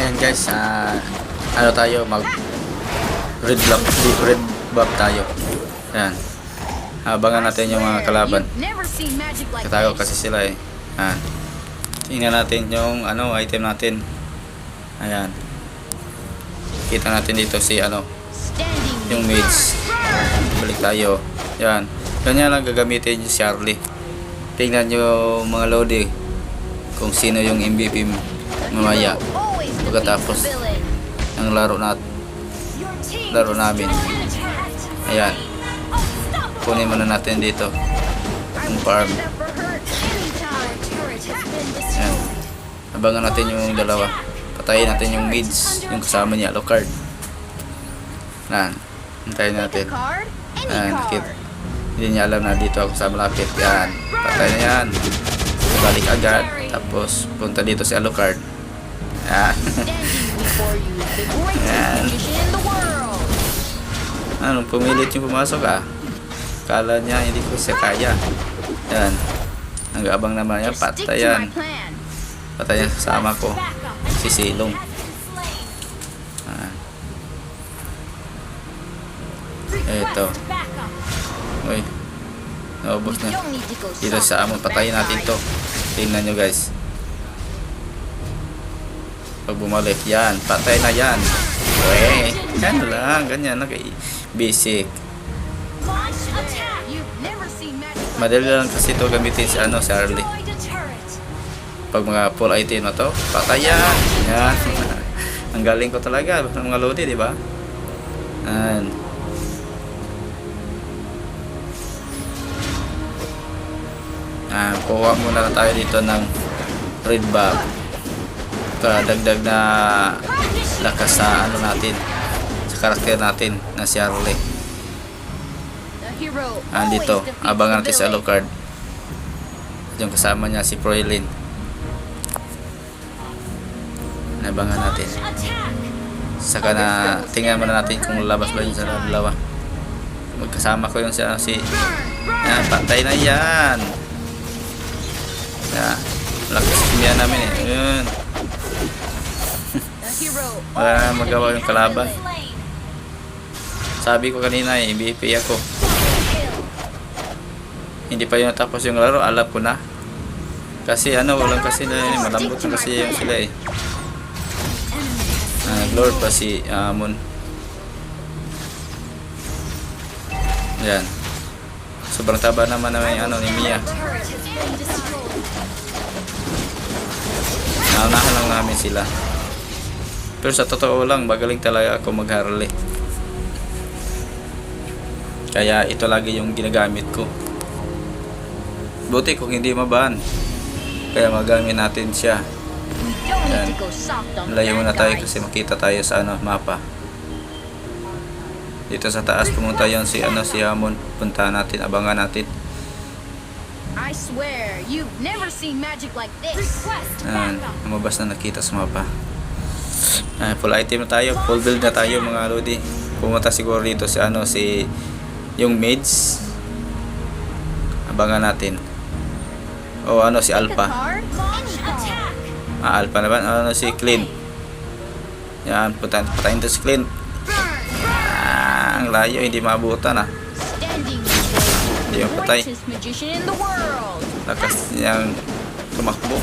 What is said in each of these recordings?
Ayan guys, ah, ano tayo, mag red block, red buff tayo. Ayan. Abangan natin yung mga kalaban. Katago kasi sila eh. Ayan. Tingnan natin yung ano, item natin. Ayan. Kita natin dito si ano, yung mage. Balik tayo. Yan. Ganyan lang gagamitin yung Charlie. Tingnan nyo mga lodi kung sino yung MVP mamaya Pagkatapos. ng laro nat laro namin. Ayan. Kunin muna natin dito yung farm. Ayan. Abangan natin yung dalawa. Patayin natin yung mids, yung kasama niya, Alucard. Yan. Hintayin natin. Ayan, nakit. Hindi niya alam na dito ako sa malapit. Yan. Patay na yan. Balik agad. Tapos, punta dito si Alucard. Yan. World. Anong pumilit yung pumasok ah? Kala niya hindi ko siya kaya. Yan. Ang gabang naman yan. Just stick Patay to yan. my plan. Patay yan kasama ko. Si Silong. Ah. Eto. Uy. Naubos na. Dito sa on amon. Patayin natin to. Tingnan nyo guys. Pag bumalik. Yan. Patay na yan. Uy. Yan lang. Ganyan lang. kay- Basic. Madali lang kasi ito gamitin sa ano, sa early. Pag mga full item na to, patayan. Yan. Ang galing ko talaga ng mga lodi, di ba? Yan. Ah, kuha muna na tayo dito ng red bag. Para dagdag na lakas sa ano natin sa karakter natin na si Harley. Hero Andito, abangan natin si. Alucard. Yung kasama niya si Proylin. Abangan natin. Saka na tingnan muna natin kung lalabas ba yun sa dalawa. Magkasama ko yung si, si yan, patay na yan. Yan. Lakas kimiyan namin eh. Yun. Na always magawa yung kalaban. Sabi ko kanina eh, MVP ako. Hindi pa yun natapos yung laro, alam ko na. Kasi ano, walang kasi na yun, malambot na kasi yung sila eh. Ah, Lord pa si Amon. Yan. Sobrang taba naman naman yung ano ni Mia. Naunahan lang namin sila. Pero sa totoo lang, magaling talaga ako mag-Harley. Kaya ito lagi yung ginagamit ko. Buti kung hindi mabahan. Kaya magamit natin siya. Yan. Layo bad tayo kasi makita tayo sa ano, mapa. Dito sa taas pumunta yon si ano si Hamon. Puntahan natin, abangan natin. I swear, you've never seen magic like this. Ayan, lumabas na nakita sa mapa. Ah, full item na tayo, full build na tayo mga lodi. Pumunta siguro dito si ano si yung maids. Abangan natin. O ano si Alpha. Ah, Alpha naman. Ano si Clint. Yan, putahin, patayin to si Clint. Ah, ang layo, hindi maabutan ah. Hindi yung patay. Lakas niyang tumakbo.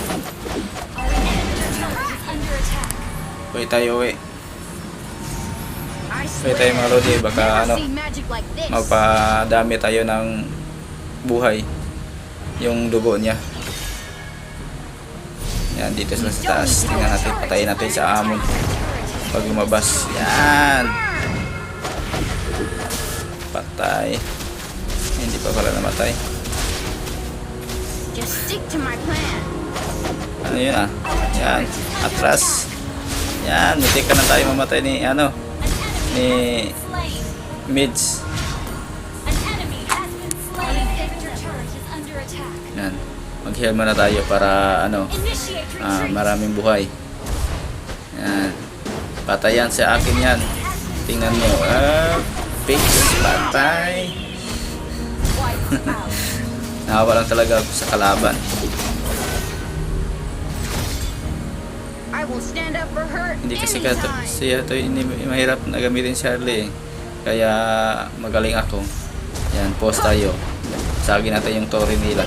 Uy tayo uwi. Uwi tayo mga lodi. Baka ano, magpadami tayo ng buhay. Yung dugo niya. Yan, dito sila sa taas. Tingnan natin, patayin natin sa amon. Pag lumabas. Yan. Patay. Hindi pa pala namatay. Just stick to my plan. Ano yun ah? Yan. Atras. Yan. Muntik ka na tayo mamatay ni ano. Ni Mids. Yan. Mag-heal muna tayo para ano. ah, maraming buhay. Yan. Patayan sa akin yan. Tingnan nyo. Ah, fix. Patay. Nakawa talaga ako sa kalaban. Hindi kasi ka anytime. siya to hindi mahirap na gamitin si Harley. eh. Kaya magaling ako. Yan, post tayo. Sagin natin yung tori nila.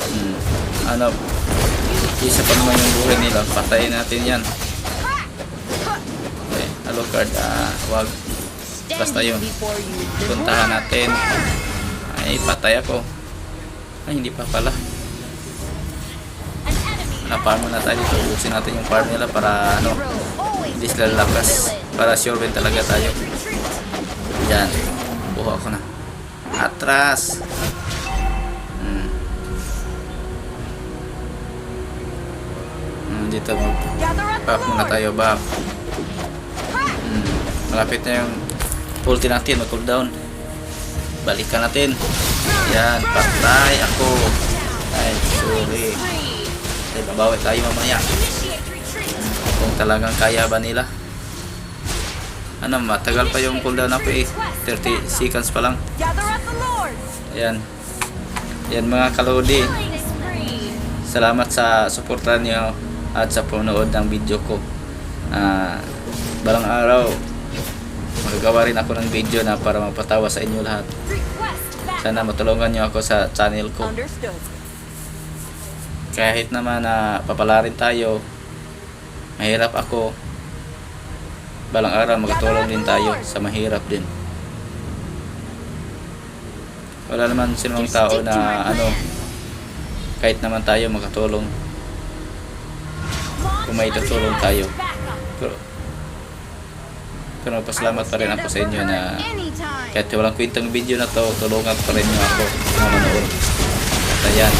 Hmm. Ano, isa pa naman yung buhay nila. Patayin natin yan. Okay, hello card. Ah, wag. Basta yun. Puntahan natin. Ay, patay ako. Ay, hindi pa pala. Napahan muna tayo dito. Ubusin natin yung farm nila para ano, hindi sila lakas. Para sure win talaga tayo. Yan. Buha ko na. Atras. Hmm. Hmm, dito back muna tayo back. Hmm. Malapit na yung ulti natin mag cooldown. Balikan natin. Yan, patay ako. Ay, sorry. Ay, babawi tayo mamaya. Kung talagang kaya ba nila. Ano, matagal pa yung cooldown ako eh. 30 seconds pa lang. Ayan. Yan mga kalodi. Salamat sa suporta niyo at sa panonood ng video ko. Ah, balang araw, magagawa rin ako ng video na para mapatawa sa inyo lahat. Sana matulungan niyo ako sa channel ko. Kahit naman na papalarin tayo, mahirap ako, balang araw magtulong din tayo sa mahirap din. Wala naman sinong tao na ano, kahit naman tayo makatulong. Kung may tutulong tayo. Pero, pero pasalamat pa rin ako sa inyo na kahit walang kwentang video na to, tulungan pa rin niyo ako na manood. At ayan,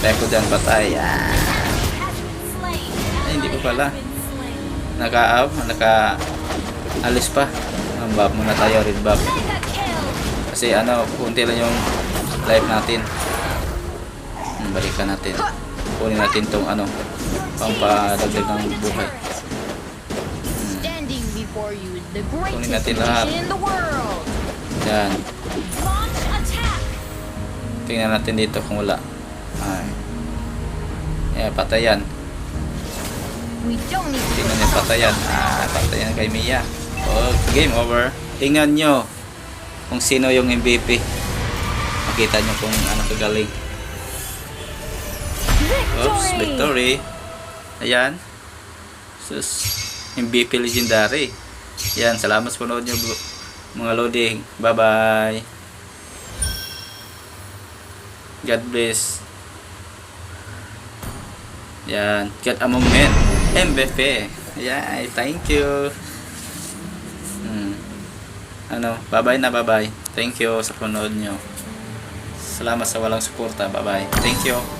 magic like kaya ko dyan patay. Ah, Ay, hindi pa pala. naka naka alis pa. Ang bab muna tayo, red bab. Kasi ano, kunti lang yung life natin. Hmm, balikan natin. Kunin natin tong ano, pampadagdag ng buhay. Kunin natin lahat. Yan. Tingnan natin dito kung wala. Ay. Eh, patayan. Tingnan niyo patayan. Ah, patayan kay Mia. Oh, game over. Tingnan nyo kung sino yung MVP. Makita nyo kung ano kagaling. Oops, victory. Ayan. Sus, MVP legendary. Yan, salamat sa panood nyo mga loading. Bye-bye. God bless. Yan, get among men. MVP. Ayan, thank you. Hmm. Ano, bye-bye na bye-bye. Thank you sa panood nyo. Salamat sa walang suporta. Bye-bye. Thank you.